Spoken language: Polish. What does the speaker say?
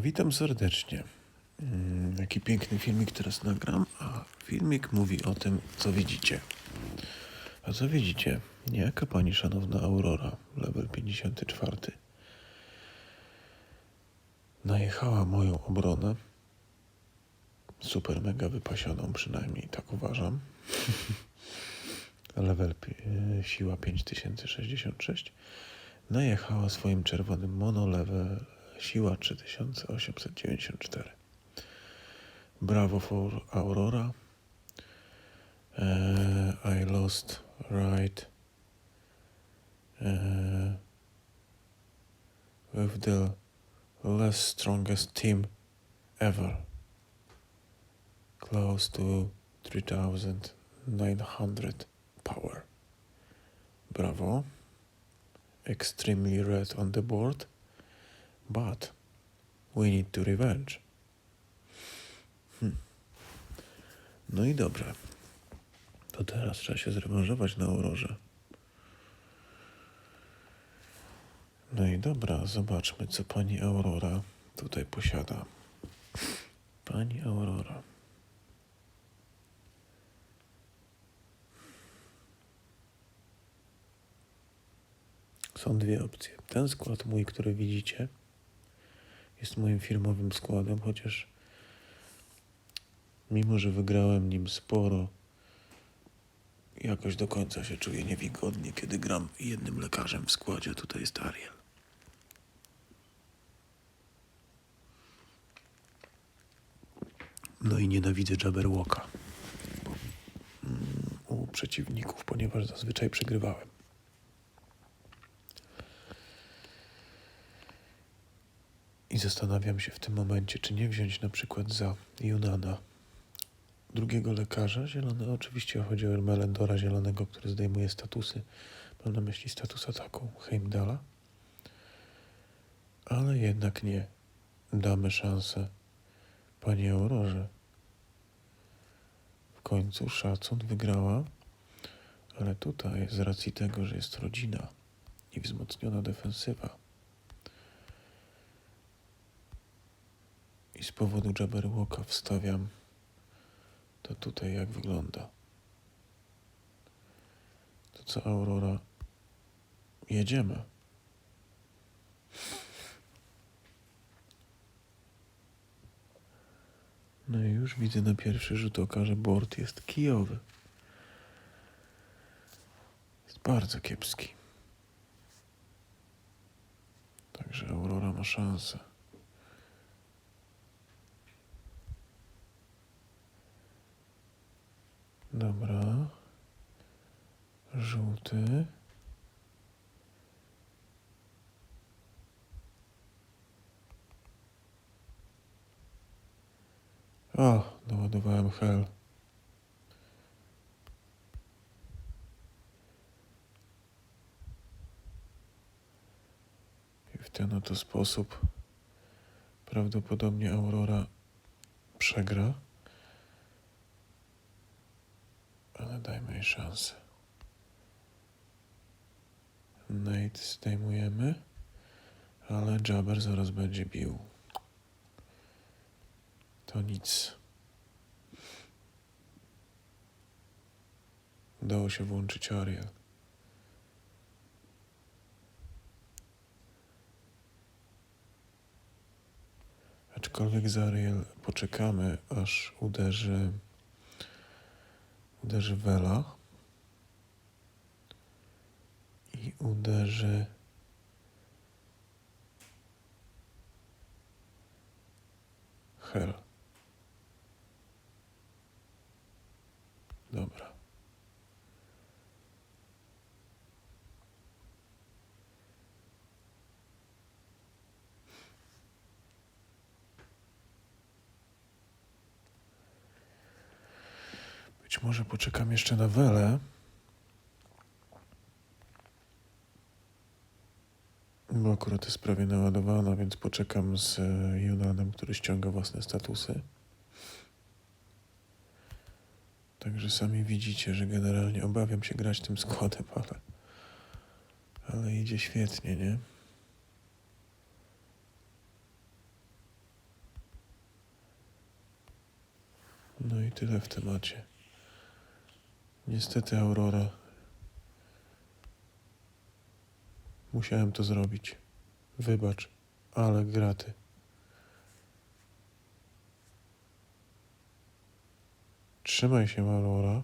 Witam serdecznie. Mm, Jaki piękny filmik teraz nagram, a filmik mówi o tym, co widzicie. A co widzicie? Niejaka pani szanowna Aurora, level 54. Najechała moją obronę. Super mega wypasioną, przynajmniej tak uważam. level e, siła 5066. Najechała swoim czerwonym mono, level siła 3894. Brawo for Aurora. Uh, I lost right uh, with the less strongest team ever. Close to 3900 power. Bravo. Extremely red on the board, but we need to revenge. Hmm. No i dobrze. To teraz trzeba się zrewanżować na Aurorze. No i dobra, zobaczmy, co pani Aurora tutaj posiada. Pani Aurora. Są dwie opcje. Ten skład mój, który widzicie, jest moim firmowym składem, chociaż mimo, że wygrałem nim sporo, jakoś do końca się czuję niewygodnie, kiedy gram jednym lekarzem w składzie. Tutaj jest Ariel. No i nienawidzę Jabberwocka mm, u przeciwników, ponieważ zazwyczaj przegrywałem. I zastanawiam się w tym momencie, czy nie wziąć na przykład za Junana drugiego lekarza. Zielony, oczywiście chodzi o Melendora Zielonego, który zdejmuje statusy. Mam na myśli status ataku Heimdala. Ale jednak nie. Damy szansę pani Aurorze. W końcu szacun wygrała, ale tutaj z racji tego, że jest rodzina i wzmocniona defensywa, i z powodu Jabberwocka wstawiam to tutaj jak wygląda. To co Aurora? Jedziemy. No i już widzę na pierwszy rzut oka, że board jest kijowy. Jest bardzo kiepski. Także Aurora ma szansę. Dobra. Żółty. O, doładowałem hel. I w ten oto sposób prawdopodobnie Aurora przegra. ale dajmy jej szansę. Nate zdejmujemy, ale Jabber zaraz będzie bił. To nic. Udało się włączyć Ariel. Aczkolwiek z Ariel poczekamy, aż uderzy uderzy Wela i uderzy Hel. Być może poczekam jeszcze na Welę. Bo akurat jest prawie naładowana, więc poczekam z e, Yunanem, który ściąga własne statusy. Także sami widzicie, że generalnie obawiam się grać tym składem, ale, ale idzie świetnie, nie? No i tyle w temacie. Niestety, Aurora. Musiałem to zrobić. Wybacz, ale graty. Trzymaj się, Aurora.